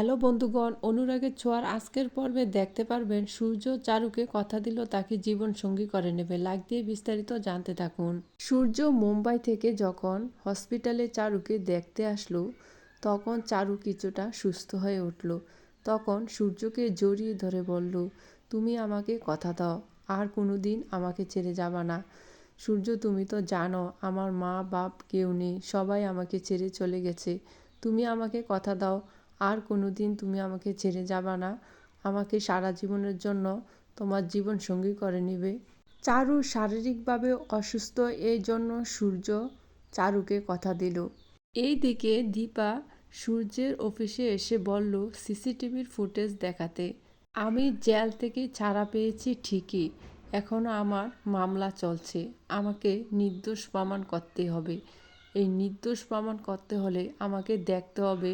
Hello বন্ধুগণ অনুরাগের ছোঁয়ার আজকের পর্বে দেখতে পারবেন সূর্য চারুকে কথা দিল, তাকে জীবন সঙ্গী করে নেবে। লাইক দিয়ে বিস্তারিত জানতে থাকুন। সূর্য মুম্বাই থেকে যখন হসপিটালে চারুকে দেখতে আসলো, তখন চারু কিছুটা সুস্থ হয়ে উঠল। তখন সূর্যকে জড়িয়ে ধরে বলল, তুমি আমাকে কথা দাও, আর কোনো দিন আমাকে ছেড়ে যাবা না। সূর্য, তুমি তো জানো, আমার মা বাপ কেউ নেই, সবাই আমাকে ছেড়ে চলে গেছে। তুমি আমাকে কথা দাও আর কোনো দিন তুমি আমাকে ছেড়ে যাবা না। আমাকে সারা জীবনের জন্য তোমার জীবন সঙ্গী করে নিবে। চারু শারীরিকভাবে অসুস্থ এই জন্য সূর্য চারুকে কথা দিল। এইদিকে দীপা সূর্যের অফিসে এসে বলল, সিসিটিভির ফুটেজ দেখাতে। আমি জেল থেকে ছাড়া পেয়েছি ঠিকই। এখনও আমার মামলা চলছে। আমাকে নির্দোষ প্রমাণ করতে হবে। এই নির্দোষ প্রমাণ করতে হলে আমাকে দেখতে হবে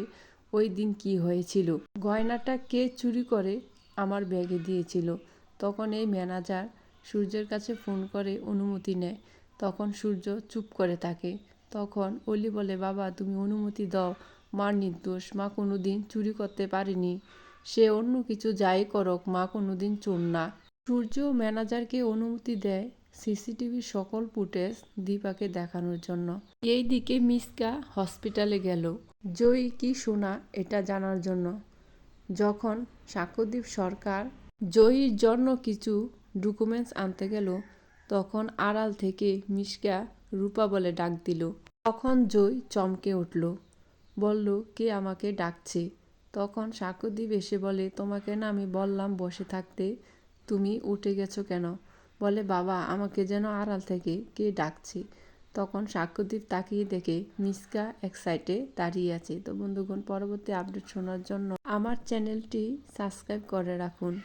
ওই দিন কি হয়েছিল? গয়নাটা কে চুরি করে আমার ব্যাগে দিয়েছিল? তখন এই ম্যানেজার সূর্যের কাছে ফোন করে অনুমতি নেয়। তখন সূর্য চুপ করে থাকে। তখন অলি বলে, বাবা, তুমি অনুমতি দাও। মা নির্দোষ। মা কোনো দিন চুরি করতে পারেনি। সে অন্য কিছু যাই করুক। মা কোনো দিন চোর না। সূর্য ম্যানেজারকে অনুমতি দেয় সিসিটিভির সকল ফুটেজ দীপাকে দেখানোর জন্য। এই দিকে মিসকা হসপিটালে গেল। জয়ী কি শোনা এটা জানার জন্য। যখন সাক্ষ্যদীপ সরকার জয়ীর জন্য কিছু ডকুমেন্টস আনতে গেল, তখন আড়াল থেকে মিসকা রূপা বলে ডাক দিল। তখন জয় চমকে উঠল। বলল, কে আমাকে ডাকছে? তখন সাক্ষ্যদীপ এসে বলে, তোমাকে না আমি বললাম বসে থাকতে। তুমি উঠে গেছো কেন? বলে, বাবা, আমাকে যেন আড়াল থেকে কে ডাকছে? তখন সাক্ষ্যদীপ তাকিয়ে দেখে মিসকা এক সাইডে দাঁড়িয়ে আছে। তো বন্ধুগণ, পরবর্তী আপডেট শোনার জন্য আমার চ্যানেলটি সাবস্ক্রাইব করে রাখুন।